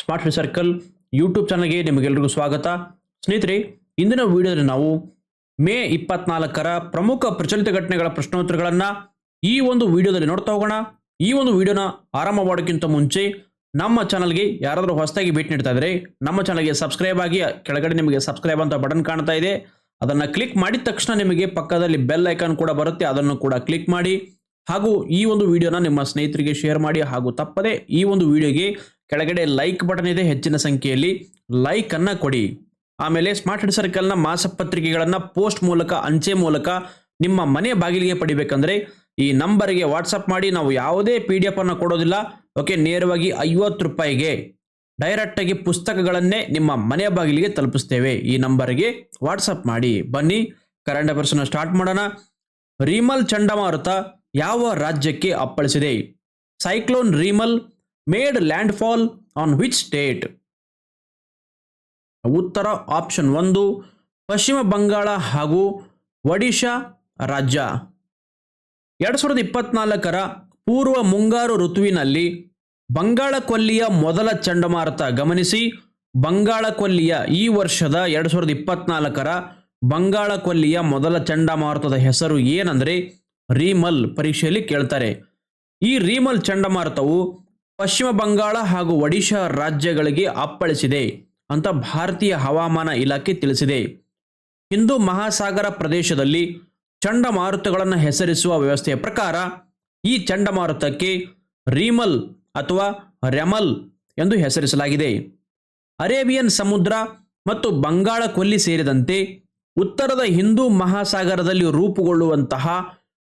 Smart circle YouTube ಚಾನಲ್ಗೆ ನಿಮಗೆಲ್ಲರಿಗೂ ಸ್ವಾಗತ. ಸ್ನೇಹಿತರೆ, ಇಂದಿನ ವಿಡಿಯೋದಲ್ಲಿ ನಾವು ಮೇ ಇಪ್ಪತ್ನಾಲ್ಕರ ಪ್ರಮುಖ ಪ್ರಚಲಿತ ಘಟನೆಗಳ ಪ್ರಶ್ನೋತ್ತರಗಳನ್ನು ಈ ಒಂದು ವಿಡಿಯೋದಲ್ಲಿ ನೋಡ್ತಾ ಹೋಗೋಣ. ಈ ಒಂದು ವಿಡಿಯೋನ ಆರಂಭ ಮಾಡೋಕ್ಕಿಂತ ಮುಂಚೆ ನಮ್ಮ ಚಾನಲ್ಗೆ ಯಾರಾದರೂ ಹೊಸದಾಗಿ ಭೇಟಿ ನೀಡ್ತಾ ಇದ್ರೆ ನಮ್ಮ ಚಾನಲ್ಗೆ ಸಬ್ಸ್ಕ್ರೈಬ್ ಆಗಿ ಕೆಳಗಡೆ ನಿಮಗೆ ಸಬ್ಸ್ಕ್ರೈಬ್ ಅಂತ ಬಟನ್ ಕಾಣ್ತಾ ಇದೆ. ಅದನ್ನು ಕ್ಲಿಕ್ ಮಾಡಿದ ತಕ್ಷಣ ನಿಮಗೆ ಪಕ್ಕದಲ್ಲಿ ಬೆಲ್ ಐಕಾನ್ ಕೂಡ ಬರುತ್ತೆ. ಅದನ್ನು ಕೂಡ ಕ್ಲಿಕ್ ಮಾಡಿ ಹಾಗೂ ಈ ಒಂದು ವಿಡಿಯೋನ ನಿಮ್ಮ ಸ್ನೇಹಿತರಿಗೆ ಶೇರ್ ಮಾಡಿ ಹಾಗೂ ತಪ್ಪದೆ ಈ ಒಂದು ವಿಡಿಯೋಗೆ ಕೆಳಗಡೆ ಲೈಕ್ ಬಟನ್ ಇದೆ ಹೆಚ್ಚಿನ ಸಂಖ್ಯೆಯಲ್ಲಿ ಲೈಕ್ ಅನ್ನ ಕೊಡಿ. ಆಮೇಲೆ ಸ್ಮಾರ್ಟ್ ಹಿಡ್ ಸರ್ಕಲ್ನ ಮಾಸಪತ್ರಿಕೆಗಳನ್ನು ಪೋಸ್ಟ್ ಮೂಲಕ, ಅಂಚೆ ಮೂಲಕ ನಿಮ್ಮ ಮನೆ ಬಾಗಿಲಿಗೆ ಪಡಿಬೇಕಂದ್ರೆ ಈ ನಂಬರ್ಗೆ ವಾಟ್ಸಪ್ ಮಾಡಿ ನಾವು ಯಾವುದೇ ಪಿ ಡಿ ಎಫ್ ಅನ್ನು ಕೊಡೋದಿಲ್ಲ. ಓಕೆ ನೇರವಾಗಿ ಐವತ್ತು ರೂಪಾಯಿಗೆ ಡೈರೆಕ್ಟ್ ಆಗಿ ಪುಸ್ತಕಗಳನ್ನೇ ನಿಮ್ಮ ಮನೆ ಬಾಗಿಲಿಗೆ ತಲುಪಿಸ್ತೇವೆ. ಈ ನಂಬರ್ಗೆ ವಾಟ್ಸಪ್ ಮಾಡಿ. ಬನ್ನಿ ಕರೆಂಟ್ ಅಫೇರ್ಸ್ನ ಸ್ಟಾರ್ಟ್ ಮಾಡೋಣ. ರೀಮಲ್ ಚಂಡಮಾರುತ ಯಾವ ರಾಜ್ಯಕ್ಕೆ ಅಪ್ಪಳಿಸಿದೆ? Cyclone Remal made landfall on which state ಉತ್ತರ ಆಪ್ಷನ್ ಒಂದು, ಪಶ್ಚಿಮ ಬಂಗಾಳ ಹಾಗೂ ಒಡಿಶಾ ರಾಜ್ಯ. ಎರಡು ಸಾವಿರದ ಇಪ್ಪತ್ನಾಲ್ಕರ ಪೂರ್ವ ಮುಂಗಾರು ಋತುವಿನಲ್ಲಿ ಬಂಗಾಳ ಕೊಲ್ಲಿಯ ಮೊದಲ ಚಂಡಮಾರುತ ಗಮನಿಸಿ. ಬಂಗಾಳ ಕೊಲ್ಲಿಯ ಈ ವರ್ಷದ ಎರಡು ಸಾವಿರದ ಇಪ್ಪತ್ನಾಲ್ಕರ ಬಂಗಾಳ ಕೊಲ್ಲಿಯ ಮೊದಲ ಚಂಡಮಾರುತದ ಹೆಸರು ಏನಂದರೆ ರೀಮಲ್ ಪರೀಕ್ಷೆಯಲ್ಲಿ ಕೇಳ್ತಾರೆ. ಈ ರೀಮಲ್ ಚಂಡಮಾರುತವು ಪಶ್ಚಿಮ ಬಂಗಾಳ ಹಾಗೂ ಒಡಿಶಾ ರಾಜ್ಯಗಳಿಗೆ ಅಪ್ಪಳಿಸಿದೆ ಅಂತ ಭಾರತೀಯ ಹವಾಮಾನ ಇಲಾಖೆ ತಿಳಿಸಿದೆ. ಹಿಂದೂ ಮಹಾಸಾಗರ ಪ್ರದೇಶದಲ್ಲಿ ಚಂಡಮಾರುತಗಳನ್ನು ಹೆಸರಿಸುವ ವ್ಯವಸ್ಥೆಯ ಪ್ರಕಾರ ಈ ಚಂಡಮಾರುತಕ್ಕೆ ರೀಮಲ್ ಅಥವಾ ರೆಮಲ್ ಎಂದು ಹೆಸರಿಸಲಾಗಿದೆ. ಅರೇಬಿಯನ್ ಸಮುದ್ರ ಮತ್ತು ಬಂಗಾಳ ಕೊಲ್ಲಿ ಸೇರಿದಂತೆ ಉತ್ತರದ ಹಿಂದೂ ಮಹಾಸಾಗರದಲ್ಲಿ ರೂಪುಗೊಳ್ಳುವಂತಹ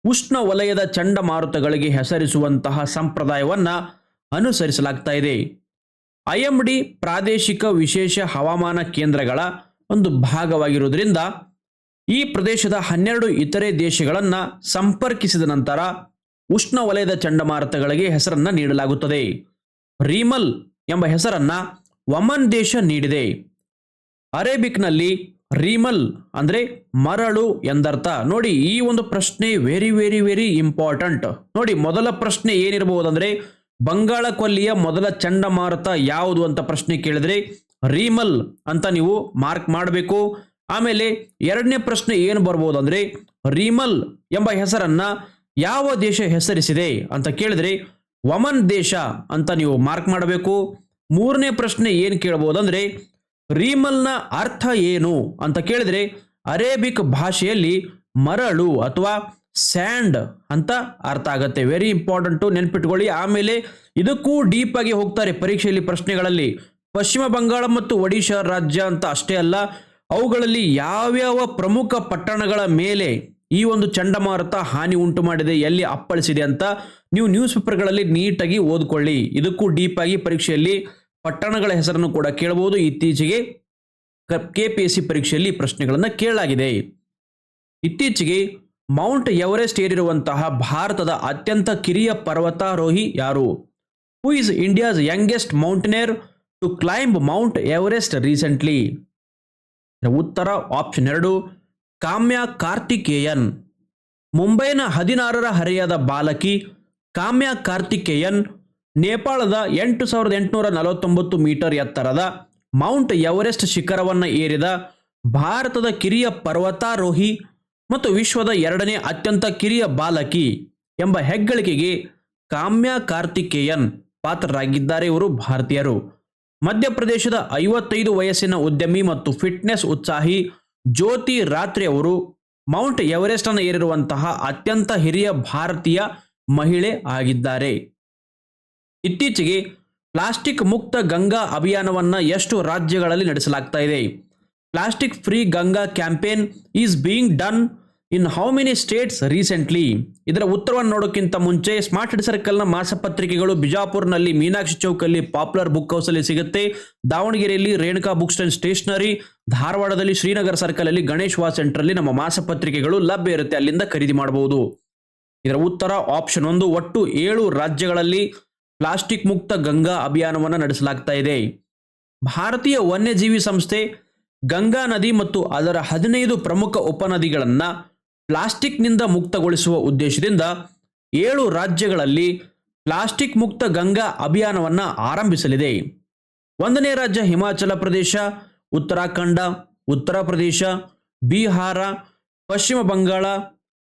ಉಷ್ಣ ವಲಯದ ಚಂಡಮಾರುತಗಳಿಗೆ ಹೆಸರಿಸುವಂತಹ ಸಂಪ್ರದಾಯವನ್ನ ಅನುಸರಿಸಲಾಗ್ತಾ ಇದೆ ಐಎಂಡಿ ಪ್ರಾದೇಶಿಕ ವಿಶೇಷ ಹವಾಮಾನ ಕೇಂದ್ರಗಳ ಒಂದು ಭಾಗವಾಗಿರುವುದರಿಂದ ಈ ಪ್ರದೇಶದ ಹನ್ನೆರಡು ಇತರೆ ದೇಶಗಳನ್ನು ಸಂಪರ್ಕಿಸಿದ ನಂತರ ಉಷ್ಣ ವಲಯದ ಚಂಡಮಾರುತಗಳಿಗೆ ಹೆಸರನ್ನು ನೀಡಲಾಗುತ್ತದೆ. ರೀಮಲ್ ಎಂಬ ಹೆಸರನ್ನ ಒಮನ್ ದೇಶ ನೀಡಿದೆ. ಅರೇಬಿಕ್ನಲ್ಲಿ ರೀಮಲ್ ಅಂದರೆ ಮರಳು ಎಂದರ್ಥ. ನೋಡಿ, ಈ ಒಂದು ಪ್ರಶ್ನೆ ವೆರಿ ವೆರಿ ವೆರಿ ಇಂಪಾರ್ಟೆಂಟ್ ನೋಡಿ, ಮೊದಲ ಪ್ರಶ್ನೆ ಏನಿರಬಹುದಂದ್ರೆ ಬಂಗಾಳ ಕೊಲ್ಲಿಯ ಮೊದಲ ಚಂಡಮಾರುತ ಯಾವುದು ಅಂತ ಪ್ರಶ್ನೆ ಕೇಳಿದ್ರೆ ರೀಮಲ್ ಅಂತ ನೀವು ಮಾರ್ಕ್ ಮಾಡಬೇಕು. ಆಮೇಲೆ ಎರಡನೇ ಪ್ರಶ್ನೆ ಏನು ಬರ್ಬೋದು ಅಂದ್ರೆ ರೀಮಲ್ ಎಂಬ ಹೆಸರನ್ನ ಯಾವ ದೇಶ ಹೆಸರಿಸಿದೆ ಅಂತ ಕೇಳಿದ್ರೆ ಒಮನ್ ದೇಶ ಅಂತ ನೀವು ಮಾರ್ಕ್ ಮಾಡಬೇಕು. ಮೂರನೇ ಪ್ರಶ್ನೆ ಏನು ಕೇಳಬಹುದಂದ್ರೆ ರೀಮಲ್ನ ಅರ್ಥ ಏನು ಅಂತ ಕೇಳಿದ್ರೆ ಅರೇಬಿಕ್ ಭಾಷೆಯಲ್ಲಿ ಮರಳು ಅಥವಾ ಸ್ಯಾಂಡ್ ಅಂತ ಅರ್ಥ ಆಗುತ್ತೆ. ವೆರಿ ಇಂಪಾರ್ಟೆಂಟು ನೆನ್ಪಿಟ್ಕೊಳ್ಳಿ. ಆಮೇಲೆ ಇದಕ್ಕೂ ಡೀಪ್ ಆಗಿ ಹೋಗ್ತಾರೆ ಪರೀಕ್ಷೆಯಲ್ಲಿ ಪ್ರಶ್ನೆಗಳಲ್ಲಿ. ಪಶ್ಚಿಮ ಬಂಗಾಳ ಮತ್ತು ಒಡಿಶಾ ರಾಜ್ಯ ಅಂತ ಅಷ್ಟೇ ಅಲ್ಲ, ಅವುಗಳಲ್ಲಿ ಯಾವ್ಯಾವ ಪ್ರಮುಖ ಪಟ್ಟಣಗಳ ಮೇಲೆ ಈ ಒಂದು ಚಂಡಮಾರುತ ಹಾನಿ ಉಂಟು ಮಾಡಿದೆ, ಎಲ್ಲಿ ಅಪ್ಪಳಿಸಿದೆ ಅಂತ ನೀವು ನ್ಯೂಸ್ ಪೇಪರ್ಗಳಲ್ಲಿ ನೀಟಾಗಿ ಓದ್ಕೊಳ್ಳಿ. ಇದಕ್ಕೂ ಡೀಪ್ ಆಗಿ ಪರೀಕ್ಷೆಯಲ್ಲಿ ಪಟ್ಟಣಗಳ ಹೆಸರನ್ನು ಕೂಡ ಕೇಳಬಹುದು ಇತ್ತೀಚೆಗೆ ಕೆ ಪಿ ಎಸ್ ಸಿ ಪರೀಕ್ಷೆಯಲ್ಲಿ ಪ್ರಶ್ನೆಗಳನ್ನು ಕೇಳಲಾಗಿದೆ. ಇತ್ತೀಚೆಗೆ ಮೌಂಟ್ ಎವರೆಸ್ಟ್ ಏರಿರುವಂತಹ ಭಾರತದ ಅತ್ಯಂತ ಕಿರಿಯ ಪರ್ವತಾರೋಹಿ ಯಾರು? Who is India's youngest mountaineer to climb Mount Everest recently ಉತ್ತರ ಆಪ್ಷನ್ ಎರಡು, ಕಾಮ್ಯ ಕಾರ್ತಿಕೇಯನ್. ಮುಂಬೈನ ಹದಿನಾರರ ಹರೆಯದ ಬಾಲಕಿ ಕಾಮ್ಯ ಕಾರ್ತಿಕೇಯನ್ ನೇಪಾಳದ ಎಂಟು ಸಾವಿರದ ಎಂಟುನೂರ ನಲವತ್ತೊಂಬತ್ತು ಮೀಟರ್ ಎತ್ತರದ ಮೌಂಟ್ ಎವರೆಸ್ಟ್ ಶಿಖರವನ್ನು ಏರಿದ ಭಾರತದ ಕಿರಿಯ ಪರ್ವತಾರೋಹಿ ಮತ್ತು ವಿಶ್ವದ ಎರಡನೇ ಅತ್ಯಂತ ಕಿರಿಯ ಬಾಲಕಿ ಎಂಬ ಹೆಗ್ಗಳಿಕೆಗೆ ಕಾಮ್ಯ ಕಾರ್ತಿಕೇಯನ್ ಪಾತ್ರರಾಗಿದ್ದಾರೆ ಇವರು ಭಾರತೀಯರು. ಮಧ್ಯಪ್ರದೇಶದ ಐವತ್ತೈದು ವಯಸ್ಸಿನ ಉದ್ಯಮಿ ಮತ್ತು ಫಿಟ್ನೆಸ್ ಉತ್ಸಾಹಿ ಜ್ಯೋತಿ ರಾತ್ರಿ ಅವರು ಮೌಂಟ್ ಎವರೆಸ್ಟ್ ಅನ್ನು ಏರಿರುವಂತಹ ಅತ್ಯಂತ ಹಿರಿಯ ಭಾರತೀಯ ಮಹಿಳೆ ಆಗಿದ್ದಾರೆ. ಇತ್ತೀಚೆಗೆ ಪ್ಲಾಸ್ಟಿಕ್ ಮುಕ್ತ ಗಂಗಾ ಅಭಿಯಾನವನ್ನ ಎಷ್ಟು ರಾಜ್ಯಗಳಲ್ಲಿ ನಡೆಸಲಾಗ್ತಾ ಇದೆ? Plastic free Ganga campaign is being done in how many states recently ಇದರ ಉತ್ತರವನ್ನು ನೋಡೋಕ್ಕಿಂತ ಮುಂಚೆ ಸ್ಮಾರ್ಟ್ ಸರ್ಕಲ್ನ ಮಾಸಪತ್ರಿಕೆಗಳು ಬಿಜಾಪುರ್ನಲ್ಲಿ ಮೀನಾಕ್ಷಿ ಚೌಕಲ್ಲಿ ಪಾಪ್ಯುಲರ್ ಬುಕ್ ಹೌಸಲ್ಲಿ ಸಿಗುತ್ತೆ. ದಾವಣಗೆರೆಯಲ್ಲಿ ರೇಣುಕಾ ಬುಕ್ ಸ್ಟಾಂಡ್ ಸ್ಟೇಷನರಿ ಧಾರವಾಡದಲ್ಲಿ ಶ್ರೀನಗರ ಸರ್ಕಲ್ ಅಲ್ಲಿ ಗಣೇಶ್ ವಾ ಸೆಂಟ್ರಲ್ಲಿ ನಮ್ಮ ಮಾಸಪತ್ರಿಕೆಗಳು ಲಭ್ಯ ಇರುತ್ತೆ. ಅಲ್ಲಿಂದ ಖರೀದಿ ಮಾಡಬಹುದು. ಇದರ ಉತ್ತರ ಆಪ್ಷನ್ ಒಂದು, ಒಟ್ಟು ಏಳು ರಾಜ್ಯಗಳಲ್ಲಿ ಪ್ಲಾಸ್ಟಿಕ್ ಮುಕ್ತ ಗಂಗಾ ಅಭಿಯಾನವನ್ನು ನಡೆಸಲಾಗ್ತಾ ಇದೆ. ಭಾರತೀಯ ವನ್ಯಜೀವಿ ಸಂಸ್ಥೆ ಗಂಗಾ ನದಿ ಮತ್ತು ಅದರ ಹದಿನೈದು ಪ್ರಮುಖ ಉಪನದಿಗಳನ್ನು ಪ್ಲಾಸ್ಟಿಕ್ನಿಂದ ಮುಕ್ತಗೊಳಿಸುವ ಉದ್ದೇಶದಿಂದ ಏಳು ರಾಜ್ಯಗಳಲ್ಲಿ ಪ್ಲಾಸ್ಟಿಕ್ ಮುಕ್ತ ಗಂಗಾ ಅಭಿಯಾನವನ್ನು ಆರಂಭಿಸಲಿದೆ. ಒಂದನೇ ರಾಜ್ಯ ಹಿಮಾಚಲ ಪ್ರದೇಶ, ಉತ್ತರಾಖಂಡ, ಉತ್ತರ ಪ್ರದೇಶ, ಬಿಹಾರ, ಪಶ್ಚಿಮ ಬಂಗಾಳ,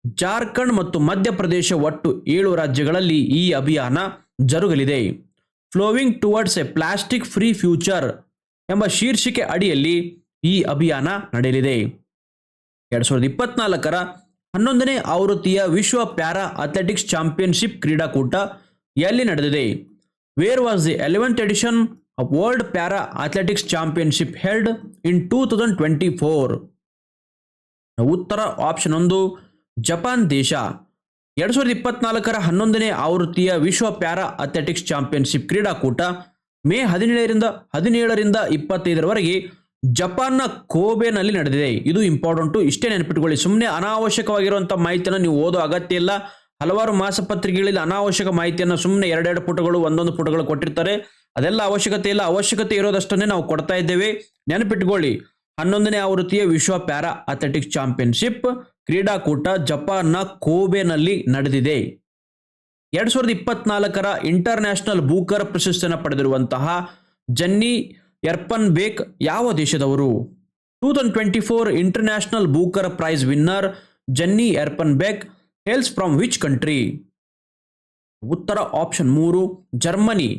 ಜಾರ್ಖಂಡ್ ಮತ್ತು ಮಧ್ಯಪ್ರದೇಶ ಒಟ್ಟು ಏಳು ರಾಜ್ಯಗಳಲ್ಲಿ ಈ ಅಭಿಯಾನ ಜರುಗಲಿದೆ. Flowing towards a plastic free future ಎಂಬ ಶೀರ್ಷಿಕೆ ಅಡಿಯಲ್ಲಿ ಈ ಅಭಿಯಾನ ನಡೆಯಲಿದೆ. ಎರಡ್ ಸಾವಿರದ ಇಪ್ಪತ್ನಾಲ್ಕರ ಹನ್ನೊಂದನೇ ಆವೃತ್ತಿಯ ವಿಶ್ವ ಪ್ಯಾರಾ ಅಥ್ಲೆಟಿಕ್ಸ್ ಚಾಂಪಿಯನ್ಶಿಪ್ ಕ್ರೀಡಾಕೂಟ ಎಲ್ಲಿ ನಡೆದಿದೆ? Where was the eleventh edition of world para athletics championship held in two thousand twenty four ಉತ್ತರ ಆಪ್ಷನ್ ಒಂದು, ಜಪಾನ್ ದೇಶ. ಎರಡು ಸಾವಿರದ ಇಪ್ಪತ್ನಾಲ್ಕರ ಹನ್ನೊಂದನೇ ಆವೃತ್ತಿಯ ವಿಶ್ವ ಪ್ಯಾರಾ ಅಥ್ಲೆಟಿಕ್ಸ್ ಚಾಂಪಿಯನ್ಶಿಪ್ ಕ್ರೀಡಾಕೂಟ ಮೇ ಹದಿನೇಳರಿಂದ ಹದಿನೇಳರಿಂದ ಇಪ್ಪತ್ತೈದರವರೆಗೆ ಜಪಾನ್ನ ಕೋಬೆನಲ್ಲಿ ನಡೆದಿದೆ. ಇದು ಇಂಪಾರ್ಟೆಂಟು. ಇಷ್ಟೇ ನೆನಪಿಟ್ಕೊಳ್ಳಿ. ಸುಮ್ಮನೆ ಅನಾವಶ್ಯಕವಾಗಿರುವಂಥ ಮಾಹಿತಿಯನ್ನು ನೀವು ಓದೋ ಅಗತ್ಯ ಇಲ್ಲ. ಹಲವಾರು ಮಾಸಪತ್ರಿಕೆಗಳಲ್ಲಿ ಅನಾವಶ್ಯಕ ಮಾಹಿತಿಯನ್ನು ಸುಮ್ಮನೆ ಎರಡೆರಡು ಪುಟಗಳು, ಒಂದೊಂದು ಪುಟಗಳು ಕೊಟ್ಟಿರ್ತಾರೆ. ಅದೆಲ್ಲ ಅವಶ್ಯಕತೆ ಇಲ್ಲ. ಅವಶ್ಯಕತೆ ಇರೋದಷ್ಟನ್ನೇ ನಾವು ಕೊಡ್ತಾ ಇದ್ದೇವೆ. ನೆನಪಿಟ್ಕೊಳ್ಳಿ. ಹನ್ನೊಂದನೇ ಆವೃತ್ತಿಯ ವಿಶ್ವ ಪ್ಯಾರಾ ಅಥ್ಲೆಟಿಕ್ಸ್ ಚಾಂಪಿಯನ್ಶಿಪ್ ಕ್ರೀಡಾಕೂಟ ಜಪಾನ್ನ ಕೋಬೆನಲ್ಲಿ ನಡೆದಿದೆ. ಎರಡ್ ಸಾವಿರದ ಇಪ್ಪತ್ನಾಲ್ಕರ ಇಂಟರ್ ನ್ಯಾಷನಲ್ ಬೂಕರ್ ಪ್ರಶಸ್ತಿಯನ್ನು ಪಡೆದಿರುವಂತಹ ಜನ್ನಿ ಎರ್ಪನ್ ಬೇಕ್ ಯಾವ ದೇಶದವರು? Two thousand twenty four international Booker prize winner Jenny Erpenbeck, hails from which country? ಉತ್ತರ ಆಪ್ಷನ್ ಮೂರು, ಜರ್ಮನಿ.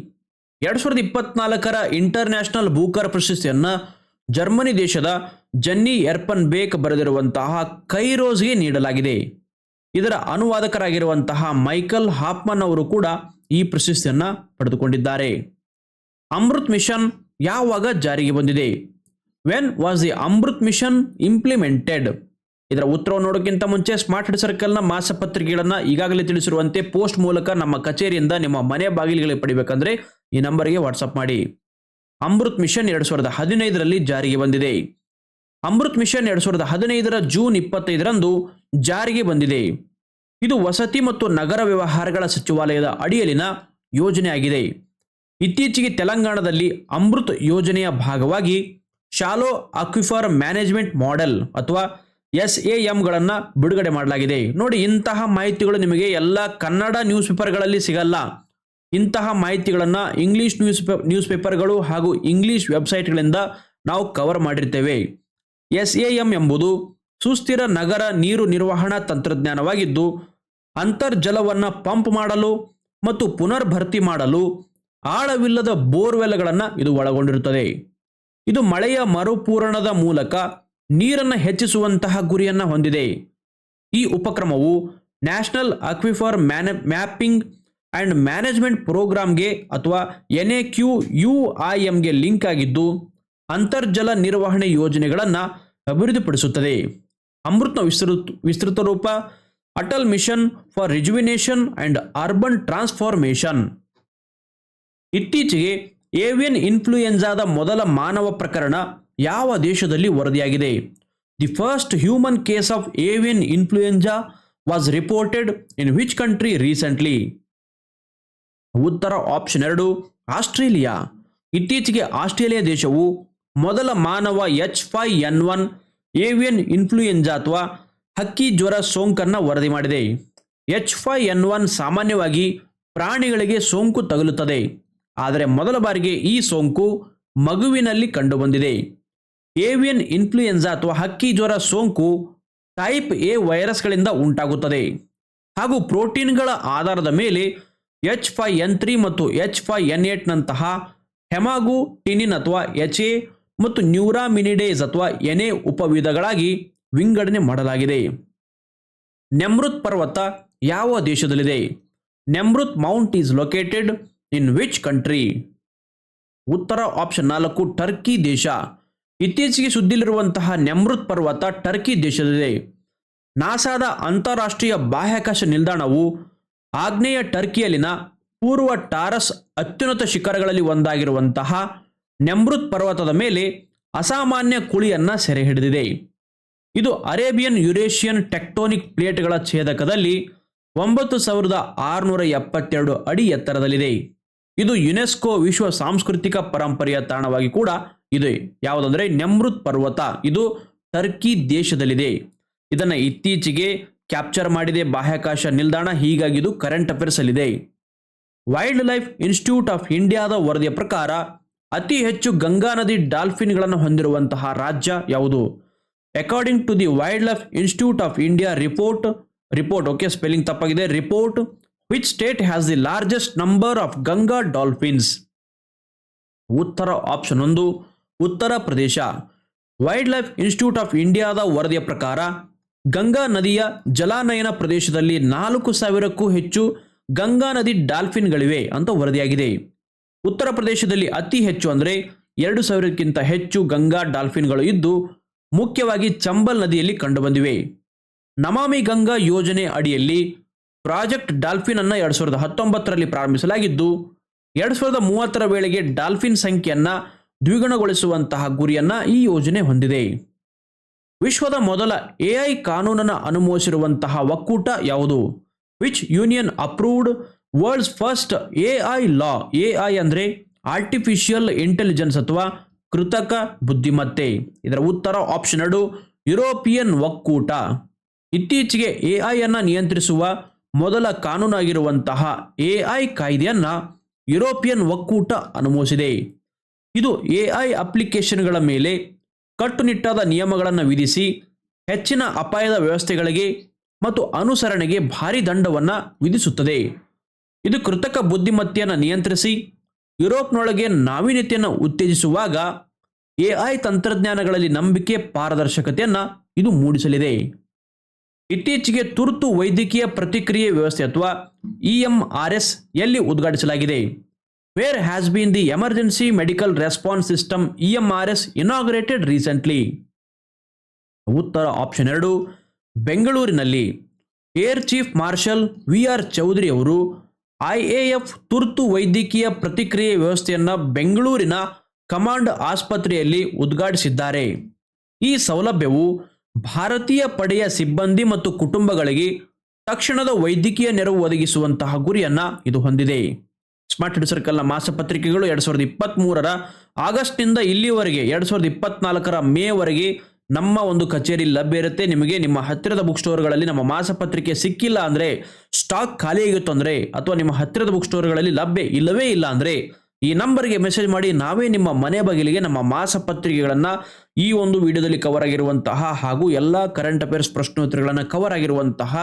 ಎರಡು ಸಾವಿರದ ಇಪ್ಪತ್ನಾಲ್ಕರ ಇಂಟರ್ನ್ಯಾಷನಲ್ ಬೂಕರ್ ಪ್ರಶಸ್ತಿಯನ್ನು ಜರ್ಮನಿ ದೇಶದ ಜನ್ನಿ ಎರ್ಪನ್ ಬೇಕ್ ಬರೆದಿರುವಂತಹ ಕೈರೋಸ್ಗೆ ನೀಡಲಾಗಿದೆ. ಇದರ ಅನುವಾದಕರಾಗಿರುವಂತಹ ಮೈಕಲ್ ಹಾಪ್ಮನ್ ಅವರು ಕೂಡ ಈ ಪ್ರಶಸ್ತಿಯನ್ನು ಪಡೆದುಕೊಂಡಿದ್ದಾರೆ. ಅಮೃತ್ ಮಿಷನ್ ಯಾವಾಗ ಜಾರಿಗೆ ಬಂದಿದೆ? When was the Amrit mission implemented ಇದರ ಉತ್ತರವನ್ನು ನೋಡೋಕ್ಕಿಂತ ಮುಂಚೆ ಸ್ಮಾರ್ಟ್ ಹೆಡ್ ಸರ್ಕಲ್ನ ಮಾಸಪತ್ರಿಕೆಗಳನ್ನು ಈಗಾಗಲೇ ತಿಳಿಸಿರುವಂತೆ ಪೋಸ್ಟ್ ಮೂಲಕ ನಮ್ಮ ಕಚೇರಿಯಿಂದ ನಿಮ್ಮ ಮನೆ ಬಾಗಿಲುಗಳಿಗೆ ಪಡಿಬೇಕಂದ್ರೆ ಈ ನಂಬರ್ಗೆ ವಾಟ್ಸಪ್ ಮಾಡಿ. ಅಮೃತ್ ಮಿಷನ್ ಎರಡು ಸಾವಿರದ ಹದಿನೈದರಲ್ಲಿ ಜಾರಿಗೆ ಬಂದಿದೆ. ಅಮೃತ್ ಮಿಷನ್ ಎರಡು ಸಾವಿರದ ಹದಿನೈದರ ಜೂನ್ ಇಪ್ಪತ್ತೈದರಂದು ಜಾರಿಗೆ ಬಂದಿದೆ. ಇದು ವಸತಿ ಮತ್ತು ನಗರ ವ್ಯವಹಾರಗಳ ಸಚಿವಾಲಯದ ಅಡಿಯಲ್ಲಿನ ಯೋಜನೆಯಾಗಿದೆ. ಇತ್ತೀಚೆಗೆ ತೆಲಂಗಾಣದಲ್ಲಿ ಅಮೃತ್ ಯೋಜನೆಯ ಭಾಗವಾಗಿ ಶಾಲೋ ಅಕ್ವಿಫರ್ ಮ್ಯಾನೇಜ್ಮೆಂಟ್ ಮಾಡೆಲ್ ಅಥವಾ ಎಸ್ ಎ ಎಂಗಳನ್ನು ಬಿಡುಗಡೆ ಮಾಡಲಾಗಿದೆ. ನೋಡಿ, ಇಂತಹ ಮಾಹಿತಿಗಳು ನಿಮಗೆ ಎಲ್ಲ ಕನ್ನಡ ನ್ಯೂಸ್ ಪೇಪರ್ಗಳಲ್ಲಿ ಸಿಗಲ್ಲ. ಇಂತಹ ಮಾಹಿತಿಗಳನ್ನು ಇಂಗ್ಲಿಷ್ ನ್ಯೂಸ್ ನ್ಯೂಸ್ ಪೇಪರ್ಗಳು ಹಾಗೂ ಇಂಗ್ಲಿಷ್ ವೆಬ್ಸೈಟ್ಗಳಿಂದ ನಾವು ಕವರ್ ಮಾಡಿರ್ತೇವೆ. ಎಸ್ ಎ ಎಂ ಎಂಬುದು ಸುಸ್ಥಿರ ನಗರ ನೀರು ನಿರ್ವಹಣಾ ತಂತ್ರಜ್ಞಾನವಾಗಿದ್ದು, ಅಂತರ್ಜಲವನ್ನು ಪಂಪ್ ಮಾಡಲು ಮತ್ತು ಪುನರ್ಭರ್ತಿ ಮಾಡಲು ಆಳವಿಲ್ಲದ ಬೋರ್ವೆಲ್ಗಳನ್ನು ಇದು ಒಳಗೊಂಡಿರುತ್ತದೆ. ಇದು ಮಳೆಯ ಮರುಪೂರಣದ ಮೂಲಕ ನೀರನ್ನು ಹೆಚ್ಚಿಸುವಂತಹ ಗುರಿಯನ್ನು ಹೊಂದಿದೆ. ಈ ಉಪಕ್ರಮವು national aquifer man, mapping and management ಪ್ರೋಗ್ರಾಂಗೆ ಅಥವಾ N A Q U I ಎಂಗೆ link ಆಗಿದ್ದು, ಅಂತರ್ಜಲ ನಿರ್ವಹಣೆ ಯೋಜನೆಗಳನ್ನು ಅಭಿವೃದ್ಧಿಪಡಿಸುತ್ತದೆ. ಅಮೃತ ವಿಸ್ತೃತ ವಿಸ್ತೃತ ರೂಪ, Atal mission for rejuvenation and urban transformation. ಇತ್ತೀಚೆಗೆ ಏವಿಯನ್ ಇನ್ಫ್ಲೂಯೆನ್ಸಾದ ಮೊದಲ ಮಾನವ ಪ್ರಕರಣ ಯಾವ ದೇಶದಲ್ಲಿ ವರದಿಯಾಗಿದೆ? The first human case of avian influenza was reported in which country recently ಉತ್ತರ ಆಪ್ಷನ್ ಎರಡು, ಆಸ್ಟ್ರೇಲಿಯಾ. ಇತ್ತೀಚೆಗೆ ಆಸ್ಟ್ರೇಲಿಯಾ ದೇಶವು ಮೊದಲ ಮಾನವ H five N one avian influenza ಅಥವಾ ಹಕ್ಕಿ ಜ್ವರ ಸೋಂಕನ್ನು ವರದಿ ಮಾಡಿದೆ. ಎಚ್ ಫೈ ಎನ್ ಒನ್ ಸಾಮಾನ್ಯವಾಗಿ ಪ್ರಾಣಿಗಳಿಗೆ ಸೋಂಕು ತಗುಲುತ್ತದೆ. ಆದರೆ ಮೊದಲ ಬಾರಿಗೆ ಈ ಸೋಂಕು ಮಗುವಿನಲ್ಲಿ ಕಂಡುಬಂದಿದೆ. ಏವಿಯನ್ ಇನ್ಫ್ಲೂಯೆನ್ಸಾ ಅಥವಾ ಹಕ್ಕಿ ಜ್ವರ ಸೋಂಕು ಟೈಪ್ ಎ ವೈರಸ್ಗಳಿಂದ ಉಂಟಾಗುತ್ತದೆ. ಹಾಗೂ ಪ್ರೋಟೀನ್ಗಳ ಆಧಾರದ ಮೇಲೆ ಎಚ್ ಫೈ ಎನ್ ತ್ರೀ ಮತ್ತು ಎಚ್ ಫೈ ಎನ್ ಏಟ್ನಂತಹ ಹೆಮಾಗು ಟಿನಿನ್ ಅಥವಾ ಎಚ್ ಎ ಮತ್ತು ನ್ಯೂರಾಮಿನಿಡೇಸ್ ಅಥವಾ ಎನ್ ಎ ಉಪವಿಧಗಳಾಗಿ ವಿಂಗಡಣೆ ಮಾಡಲಾಗಿದೆ. ನೆಮೃತ್ ಪರ್ವತ ಯಾವ ದೇಶದಲ್ಲಿದೆ? Nemrut mount is located in which country ಉತ್ತರ ಆಪ್ಷನ್ ನಾಲ್ಕು ಟರ್ಕಿ ದೇಶ. ಇತ್ತೀಚೆಗೆ ಸುದ್ದಿಲಿರುವಂತಹ ನೆಮೃತ್ ಪರ್ವತ ಟರ್ಕಿ ದೇಶದಲ್ಲಿದೆ. ನಾಸಾದ ಅಂತಾರಾಷ್ಟ್ರೀಯ ಬಾಹ್ಯಾಕಾಶ ನಿಲ್ದಾಣವು ಆಗ್ನೇಯ ಟರ್ಕಿಯಲ್ಲಿನ ಪೂರ್ವ ಟಾರಸ್ ಅತ್ಯುನ್ನತ ಶಿಖರಗಳಲ್ಲಿ ಒಂದಾಗಿರುವಂತಹ ನೆಮೃತ್ ಪರ್ವತದ ಮೇಲೆ ಅಸಾಮಾನ್ಯ ಕುಳಿಯನ್ನು ಸೆರೆ ಹಿಡಿದಿದೆ. ಇದು ಅರೇಬಿಯನ್ ಯುರೇಷಿಯನ್ ಟೆಕ್ಟೋನಿಕ್ ಪ್ಲೇಟ್ಗಳ ಛೇದಕದಲ್ಲಿ ಒಂಬತ್ತು ಸಾವಿರದ ಆರುನೂರ ಎಪ್ಪತ್ತೆರಡು ಅಡಿ ಎತ್ತರದಲ್ಲಿದೆ. ಇದು ಯುನೆಸ್ಕೋ ವಿಶ್ವ ಸಾಂಸ್ಕೃತಿಕ ಪರಂಪರೆಯ ತಾಣವಾಗಿ ಕೂಡ ಇದೆ. ಯಾವುದಂದ್ರೆ ನೆಮೃತ್ ಪರ್ವತ. ಇದು ಟರ್ಕಿ ದೇಶದಲ್ಲಿದೆ. ಇದನ್ನು ಇತ್ತೀಚೆಗೆ ಕ್ಯಾಪ್ಚರ್ ಮಾಡಿದೆ ಬಾಹ್ಯಾಕಾಶ ನಿಲ್ದಾಣ. ಹೀಗಾಗಿ ಇದು ಕರೆಂಟ್ ಅಫೇರ್ಸ್ ಅಲ್ಲಿದೆ. ವೈಲ್ಡ್ ಲೈಫ್ ಇನ್ಸ್ಟಿಟ್ಯೂಟ್ ಆಫ್ ಇಂಡಿಯಾದ ವರದಿಯ ಪ್ರಕಾರ ಅತಿ ಹೆಚ್ಚು ಗಂಗಾ ನದಿ ಡಾಲ್ಫಿನ್ಗಳನ್ನು ಹೊಂದಿರುವಂತಹ ರಾಜ್ಯ ಯಾವುದು? According to the wildlife institute of India report report okay spelling ತಪ್ಪಾಗಿದೆ. Report which state has the largest number of Ganga dolphins ಉತ್ತರ ಆಪ್ಷನ್ ಒಂದು, ಉತ್ತರ ಪ್ರದೇಶ. ವೈಲ್ಡ್ ಲೈಫ್ ಇನ್ಸ್ಟಿಟ್ಯೂಟ್ ಆಫ್ ಇಂಡಿಯಾದ ವರದಿಯ ಪ್ರಕಾರ, ಗಂಗಾ ನದಿಯ ಜಲಾನಯನ ಪ್ರದೇಶದಲ್ಲಿ ನಾಲ್ಕು ಸಾವಿರಕ್ಕೂ ಹೆಚ್ಚು ಗಂಗಾ ನದಿ ಡಾಲ್ಫಿನ್ಗಳಿವೆ ಅಂತ ವರದಿಯಾಗಿದೆ. ಉತ್ತರ ಪ್ರದೇಶದಲ್ಲಿ ಅತಿ ಹೆಚ್ಚು ಅಂದರೆ ಎರಡು ಸಾವಿರಕ್ಕಿಂತ ಹೆಚ್ಚು ಗಂಗಾ ಡಾಲ್ಫಿನ್ಗಳು ಇದ್ದು, ಮುಖ್ಯವಾಗಿ ಚಂಬಲ್ ನದಿಯಲ್ಲಿ ಕಂಡುಬಂದಿವೆ. ನಮಾಮಿ ಗಂಗಾ ಯೋಜನೆ ಅಡಿಯಲ್ಲಿ ಪ್ರಾಜೆಕ್ಟ್ ಡಾಲ್ಫಿನ್ ಅನ್ನು ಎರಡು ಸಾವಿರದ ಹತ್ತೊಂಬತ್ತರಲ್ಲಿ ಪ್ರಾರಂಭಿಸಲಾಗಿದ್ದು, ಎರಡು ಸಾವಿರದ ಮೂವತ್ತರ ವೇಳೆಗೆ ಡಾಲ್ಫಿನ್ ಸಂಖ್ಯೆಯನ್ನು ದ್ವಿಗುಣಗೊಳಿಸುವಂತಹ ಗುರಿಯನ್ನ ಈ ಯೋಜನೆ ಹೊಂದಿದೆ. ವಿಶ್ವದ ಮೊದಲ ಎಐ ಕಾನೂನನ್ನು ಅನುಮೋದಿಸಿರುವಂತಹ ಒಕ್ಕೂಟ ಯಾವುದು? Which union approved world's first AI law. AI ಅಂದರೆ ಆರ್ಟಿಫಿಷಿಯಲ್ ಇಂಟೆಲಿಜೆನ್ಸ್ ಅಥವಾ ಕೃತಕ ಬುದ್ಧಿಮತ್ತೆ. ಇದರ ಉತ್ತರ ಆಪ್ಷನ್ ಎರಡು, ಯುರೋಪಿಯನ್ ಒಕ್ಕೂಟ. ಇತ್ತೀಚೆಗೆ ಎಐ ಅನ್ನು ನಿಯಂತ್ರಿಸುವ ಮೊದಲ ಕಾನೂನಾಗಿರುವಂತಹ ಎಐ ಕಾಯ್ದೆಯನ್ನ ಯುರೋಪಿಯನ್ ಒಕ್ಕೂಟ ಅನುಮೋದಿಸಿದೆ ಇದು ಎಐ ಅಪ್ಲಿಕೇಶನ್ಗಳ ಮೇಲೆ ಕಟ್ಟುನಿಟ್ಟಾದ ನಿಯಮಗಳನ್ನು ವಿಧಿಸಿ ಹೆಚ್ಚಿನ ಅಪಾಯದ ವ್ಯವಸ್ಥೆಗಳಿಗೆ ಮತ್ತು ಅನುಸರಣೆಗೆ ಭಾರಿ ದಂಡವನ್ನು ವಿಧಿಸುತ್ತದೆ. ಇದು ಕೃತಕ ಬುದ್ಧಿಮತ್ತೆಯನ್ನು ನಿಯಂತ್ರಿಸಿ ಯುರೋಪ್ನೊಳಗೆ ನಾವೀನ್ಯತೆಯನ್ನು ಉತ್ತೇಜಿಸುವಾಗ ಎಐ ತಂತ್ರಜ್ಞಾನಗಳಲ್ಲಿ ನಂಬಿಕೆ, ಪಾರದರ್ಶಕತೆಯನ್ನು ಇದು ಮೂಡಿಸಲಿದೆ. ಇತ್ತೀಚೆಗೆ ತುರ್ತು ವೈದ್ಯಕೀಯ ಪ್ರತಿಕ್ರಿಯೆ ವ್ಯವಸ್ಥೆ ಅಥವಾ ಇ ಎಂ ಆರ್ ಎಸ್ ಎಲ್ಲಿ ಉದ್ಘಾಟಿಸಲಾಗಿದೆ? Where has been the emergency medical response system E M R S inaugurated recently ಉತ್ತರ ಆಪ್ಷನ್ ಎರಡು, ಬೆಂಗಳೂರಿನಲ್ಲಿ. Air chief marshal V R Chaudhari ಅವರು ಐಎಎಫ್ ತುರ್ತು ವೈದ್ಯಕೀಯ ಪ್ರತಿಕ್ರಿಯೆ ವ್ಯವಸ್ಥೆಯನ್ನು ಬೆಂಗಳೂರಿನ ಕಮಾಂಡ್ ಆಸ್ಪತ್ರೆಯಲ್ಲಿ ಉದ್ಘಾಟಿಸಿದ್ದಾರೆ. ಈ ಸೌಲಭ್ಯವು ಭಾರತೀಯ ಪಡೆಯ ಸಿಬ್ಬಂದಿ ಮತ್ತು ಕುಟುಂಬಗಳಿಗೆ ತಕ್ಷಣದ ವೈದ್ಯಕೀಯ ನೆರವು ಒದಗಿಸುವಂತಹ ಗುರಿಯನ್ನ ಇದು ಹೊಂದಿದೆ. ಸ್ಮಾರ್ಟ್ ಸರ್ಕಲ್ನ ಮಾಸಪತ್ರಿಕೆಗಳು ಎರಡ್ ಸಾವಿರದ ಇಪ್ಪತ್ತ್ ಮೂರರ ಆಗಸ್ಟ್ನಿಂದ ಇಲ್ಲಿವರೆಗೆ, ಎರಡ್ ಸಾವಿರದ ಇಪ್ಪತ್ನಾಲ್ಕರ ಮೇವರೆಗೆ ನಮ್ಮ ಒಂದು ಕಚೇರಿ ಲಭ್ಯ ಇರುತ್ತೆ. ನಿಮಗೆ ನಿಮ್ಮ ಹತ್ತಿರದ ಬುಕ್ ಸ್ಟೋರ್ಗಳಲ್ಲಿ ನಮ್ಮ ಮಾಸಪತ್ರಿಕೆ ಸಿಕ್ಕಿಲ್ಲ ಅಂದರೆ, ಸ್ಟಾಕ್ ಖಾಲಿಯಾಗಿತ್ತು ಅಂದರೆ, ಅಥವಾ ನಿಮ್ಮ ಹತ್ತಿರದ ಬುಕ್ ಸ್ಟೋರ್ಗಳಲ್ಲಿ ಲಭ್ಯ ಇಲ್ಲವೇ ಇಲ್ಲ ಅಂದರೆ ಈ ನಂಬರ್ಗೆ ಮೆಸೇಜ್ ಮಾಡಿ ನಾವೇ ನಿಮ್ಮ ಮನೆ ಬಾಗಿಲಿಗೆ ನಮ್ಮ ಮಾಸಪತ್ರಿಕೆಗಳನ್ನು ಈ ಒಂದು ವಿಡಿಯೋದಲ್ಲಿ ಕವರ್ ಆಗಿರುವಂತಹ ಹಾಗೂ ಎಲ್ಲ ಕರೆಂಟ್ ಅಫೇರ್ಸ್ ಪ್ರಶ್ನೋತ್ತರಗಳನ್ನು ಕವರ್ ಆಗಿರುವಂತಹ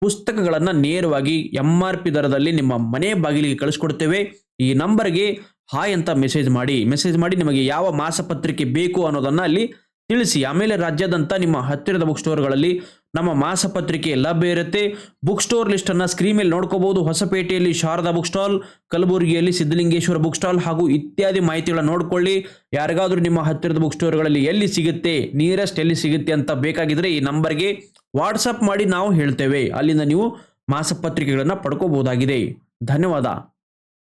ಪುಸ್ತಕಗಳನ್ನು ನೇರವಾಗಿ ಎಂ ಆರ್ ಪಿ ದರದಲ್ಲಿ ನಿಮ್ಮ ಮನೆ ಬಾಗಿಲಿಗೆ ಕಳಿಸ್ಕೊಡ್ತೇವೆ. ಈ ನಂಬರ್ಗೆ ಹಾಯ್ ಅಂತ ಮೆಸೇಜ್ ಮಾಡಿ. ಮೆಸೇಜ್ ಮಾಡಿ ನಿಮಗೆ ಯಾವ ಮಾಸಪತ್ರಿಕೆ ಬೇಕು ಅನ್ನೋದನ್ನು ಅಲ್ಲಿ ತಿಳಿಸಿ, ಆಮೇಲೆ ರಾಜ್ಯಾದ್ಯಂತ ನಿಮ್ಮ ಹತ್ತಿರದ ಬುಕ್ ಸ್ಟೋರ್ಗಳಲ್ಲಿ ನಮ್ಮ ಮಾಸಪತ್ರಿಕೆ ಲಭ್ಯ ಇರುತ್ತೆ. ಬುಕ್ ಸ್ಟೋರ್ ಲಿಸ್ಟ್ ಅನ್ನ ಸ್ಕ್ರೀನ್ ಮೇಲೆ ನೋಡ್ಕೋಬಹುದು. ಹೊಸಪೇಟೆಯಲ್ಲಿ ಶಾರದಾ ಬುಕ್ ಸ್ಟಾಲ್ ಕಲಬುರಗಿಯಲ್ಲಿ ಸಿದ್ದಲಿಂಗೇಶ್ವರ ಬುಕ್ ಸ್ಟಾಲ್ ಹಾಗೂ ಇತ್ಯಾದಿ ಮಾಹಿತಿಗಳನ್ನ ನೋಡ್ಕೊಳ್ಳಿ. ಯಾರಿಗಾದ್ರೂ ನಿಮ್ಮ ಹತ್ತಿರದ ಬುಕ್ ಸ್ಟೋರ್ಗಳಲ್ಲಿ ಎಲ್ಲಿ ಸಿಗುತ್ತೆ ನಿಯರೆಸ್ಟ್ ಎಲ್ಲಿ ಸಿಗುತ್ತೆ ಅಂತ ಬೇಕಾಗಿದ್ರೆ ಈ ನಂಬರ್ಗೆ ವಾಟ್ಸಪ್ ಮಾಡಿ ನಾವು ಹೇಳ್ತೇವೆ. ಅಲ್ಲಿಂದ ನೀವು ಮಾಸಪತ್ರಿಕೆಗಳನ್ನು ಪಡ್ಕೋಬಹುದಾಗಿದೆ. ಧನ್ಯವಾದ.